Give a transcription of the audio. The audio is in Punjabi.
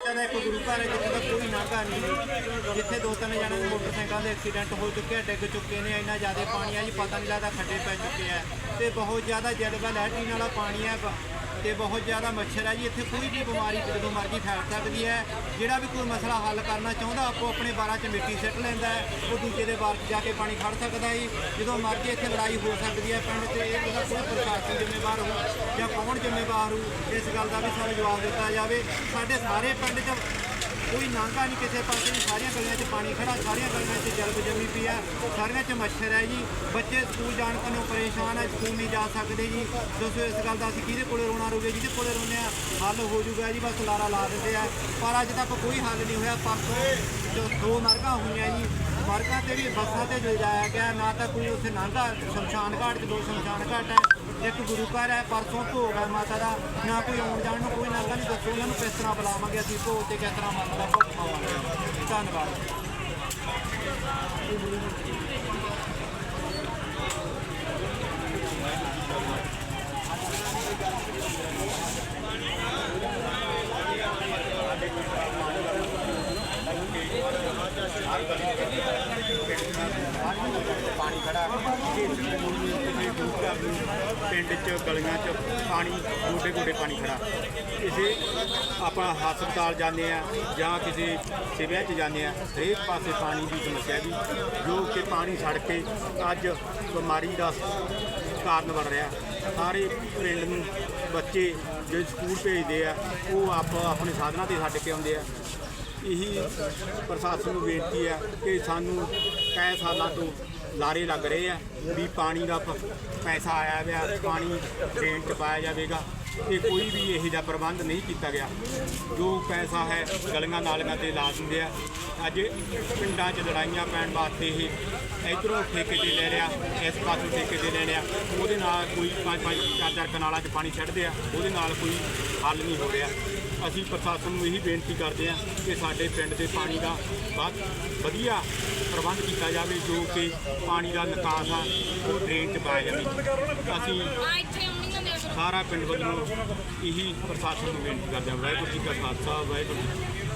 ਦਾ ਇੱਕ ਗੁਰੂ ਘਰ ਹੈ ਜਿੱਥੇ ਦਾ ਕੋਈ ਨਾਗਾ ਨਹੀਂ ਜਿੱਥੇ ਦੋ ਤਿੰਨ ਜਣਿਆਂ ਦੇ ਮੋਟਰਸਾਈਕਲਾਂ ਦੇ ਐਕਸੀਡੈਂਟ ਹੋ ਚੁੱਕੇ ਆ, ਡਿੱਗ ਚੁੱਕੇ ਨੇ, ਇੰਨਾ ਜ਼ਿਆਦਾ ਪਾਣੀ ਆ ਜੀ, ਪਤਾ ਨਹੀਂ ਲੱਗਦਾ ਖੱਡੇ ਪੈ ਚੁੱਕੇ ਆ। ਤੇ ਬਹੁਤ ਜ਼ਿਆਦਾ ਜਲਵਾ ਲੈਟਰੀਨ ਵਾਲਾ ਪਾਣੀ ਹੈ ਤੇ ਬਹੁਤ ਜ਼ਿਆਦਾ ਮੱਛਰ ਹੈ ਜੀ। ਇੱਥੇ ਕੋਈ ਵੀ ਬਿਮਾਰੀ ਜਦੋਂ ਮਰਜ਼ੀ ਫੈਲ ਸਕਦੀ ਹੈ। ਜਿਹੜਾ ਵੀ ਕੋਈ ਮਸਲਾ ਹੱਲ ਕਰਨਾ ਚਾਹੁੰਦਾ, ਆਪੋ ਆਪਣੇ ਬਾਰਾਂ 'ਚ ਮਿੱਟੀ ਸਿੱਟ ਲੈਂਦਾ ਹੈ। ਉਹ ਦੂਜੇ ਦੇ ਬਾਰ 'ਚ ਜਾ ਕੇ ਪਾਣੀ ਖੜ ਸਕਦਾ ਹੈ ਜਦੋਂ ਮਰਜ਼ੀ ਇੱਥੇ ਲੜਾਈ ਹੋ ਸਕਦੀ ਹੈ ਪਿੰਡ 'ਚ ਇਹ ਉਹਦਾ ਕੋਈ ਪ੍ਰਸ਼ਾਸਨ ਜ਼ਿੰਮੇਵਾਰ ਹੋ ਜਾਂ ਕੌਣ ਜ਼ਿੰਮੇਵਾਰ ਹੋ ਇਸ ਗੱਲ ਦਾ ਵੀ ਸਾਨੂੰ ਜਵਾਬ ਦਿੱਤਾ ਜਾਵੇ। ਸਾਡੇ ਸਾਰੇ ਪਿੰਡ 'ਚ ਕੋਈ ਨਾਂਗਾ ਨਹੀਂ ਕਿਸੇ ਪਾਸੇ ਨਹੀਂ ਸਾਰੀਆਂ ਗਲੀਆਂ 'ਚ ਪਾਣੀ ਖੜਾ ਸਾਰੀਆਂ ਗਲੀਆਂ 'ਚ ਜਲਬ ਜੰਮੀ ਪਈ ਆ, ਸਾਰੀਆਂ 'ਚ ਮੱਛਰ ਹੈ ਜੀ। ਬੱਚੇ ਸਕੂਲ ਜਾਣ ਤੋਂ ਪਰੇਸ਼ਾਨ ਹੈ ਸਕੂਲ ਨਹੀਂ ਜਾ ਸਕਦੇ ਜੀ। ਦੱਸੋ ਇਸ ਗੱਲ ਦਾ ਅਸੀਂ ਕਿਹਦੇ ਕੋਲੇ ਰੋਣਾ ਰੋਗੇ ਜਿਹਦੇ ਕੋਲੇ ਰੋਣੇ ਆ? ਹੱਲ ਹੋ ਜਾਊਗਾ ਜੀ, ਬਸ ਲਾਰਾ ਲਾ ਦਿੰਦੇ ਆ। ਪਰ ਅੱਜ ਤੱਕ ਕੋਈ ਹੱਲ ਨਹੀਂ ਹੋਇਆ, ਪਰਸੋਂ ਦੋ ਮਰਗਾਂ ਹੋਈਆਂ ਜੀ। ਮਰਗਾਂ ਤੇ ਵੀ ਬੱਸਾਂ ਤੇ ਲਿਜਾਇਆ ਗਿਆ। ਨਾ ਤਾਂ ਕੋਈ ਉੱਥੇ ਨਾਂਗਾ ਸ਼ਮਸ਼ਾਨ ਘਾਟ 'ਚ ਦੋ ਸ਼ਮਸ਼ਾਨ ਘਾਟ ਹੈ, ਇੱਕ ਗੁਰੂ ਘਰ ਹੈ, ਪਰਸੋਂ ਭੋਗ ਹੈ ਮਾਤਾ ਦਾ। ਨਾ ਕੋਈ ਆਉਣ ਜਾਣ ਨੂੰ ਕੋਈ ਨਾਂਗਾ ਨਹੀਂ ਦੱਸੋ ਉਹਨਾਂ ਨੂੰ ਕਿਸ ਤਰ੍ਹਾਂ ਬੁਲਾਵਾਂਗੇ ਅਸੀਂ, ਭੋਗ ਤੇ ਕਿਸ ਤਰ੍ਹਾਂ ਮਾਤਾ ਦਾ ਭੋਗ ਪਾਵਾਂਗੇ। ਧੰਨਵਾਦ। ਪਾਣੀ ਖੜਾ ਕਿਸੇ ਗਰੂਪ ਘਰ ਨੂੰ ਪਿੰਡ 'ਚ, ਗਲੀਆਂ 'ਚ ਪਾਣੀ, ਗੋਡੇ ਗੋਡੇ ਪਾਣੀ ਖੜਾ। ਕਿਸੇ ਆਪਾਂ ਹਸਪਤਾਲ ਜਾਂਦੇ ਆ ਜਾਂ ਕਿਸੇ ਸਿਵਿਆਂ 'ਚ ਜਾਂਦੇ ਆ, ਹਰੇਕ ਪਾਸੇ ਪਾਣੀ ਦੀ ਸਮੱਸਿਆ ਜੀ। ਜੋ ਕਿ ਪਾਣੀ ਸੜ ਕੇ ਅੱਜ ਬਿਮਾਰੀ ਦਾ ਕਾਰਨ ਬਣ ਰਿਹਾ। ਸਾਰੇ ਪਿੰਡ ਨੂੰ ਬੱਚੇ ਜੋ ਸਕੂਲ ਭੇਜਦੇ ਆ, ਉਹ ਆਪ ਆਪਣੇ ਸਾਧਨਾਂ ਤੇ ਛੱਡ ਕੇ ਆਉਂਦੇ ਆ। ਇਹੀ ਪ੍ਰਸ਼ਾਸਨ ਨੂੰ ਬੇਨਤੀ ਹੈ ਕਿ ਸਾਨੂੰ ਕਈ ਸਾਲਾਂ ਤੋਂ ਲਾਰੇ ਲੱਗ ਰਹੇ ਆ ਵੀ ਪਾਣੀ ਦਾ ਪੈਸਾ ਆਇਆ ਹੋਇਆ, ਪਾਣੀ ਡਰੇਨ ਚ ਪਾਇਆ ਜਾਵੇਗਾ। ਇਹ ਕੋਈ ਵੀ ਇਹੋ ਜਿਹਾ ਪ੍ਰਬੰਧ ਨਹੀਂ ਕੀਤਾ ਗਿਆ। ਜੋ ਪੈਸਾ ਹੈ, ਗਲੀਆਂ ਨਾਲੀਆਂ ਤੇ ਲਾ ਦਿੰਦੇ ਆ। ਅੱਜ ਪਿੰਡਾਂ 'ਚ ਲੜਾਈਆਂ ਪੈਣ ਵਾਸਤੇ ਇਹ ਇਧਰੋਂ ਠੇਕੇ ਤੇ ਲੈ ਰਿਹਾ, ਇਸ ਪਾਸੋਂ ਠੇਕੇ ਤੇ ਲੈ ਲਿਆ ਉਹਦੇ ਨਾਲ ਕੋਈ ਪੰਜ ਪੰਜ ਚਾਰ ਚਾਰ ਕਨਾਲਾਂ 'ਚ ਪਾਣੀ ਛੱਡਦੇ ਆ। ਉਹਦੇ ਨਾਲ ਕੋਈ ਹੱਲ ਨਹੀਂ ਹੋ ਰਿਹਾ। ਅਸੀਂ ਪ੍ਰਸ਼ਾਸਨ ਨੂੰ ਇਹੀ ਬੇਨਤੀ ਕਰਦੇ ਹਾਂ ਕਿ ਸਾਡੇ ਪਿੰਡ ਦੇ ਪਾਣੀ ਦਾ ਵੱਧ ਵਧੀਆ ਪ੍ਰਬੰਧ ਕੀਤਾ ਜਾਵੇ, ਜੋ ਕਿ ਪਾਣੀ ਦਾ ਨਿਕਾਸ ਆ, ਉਹ ਡਰੇਨ 'ਚ ਪਾਇਆ ਜਾਵੇ। ਅਸੀਂ ਸਾਰਾ ਪਿੰਡ ਵੱਲੋਂ ਇਹੀ ਪ੍ਰਸ਼ਾਸਨ ਨੂੰ ਬੇਨਤੀ ਕਰਦੇ ਹਾਂ। ਵਾਹਿਗੁਰੂ ਜੀ ਕਾ ਖਾਲਸਾ, ਵਾਹਿਗੁਰੂ ਜੀ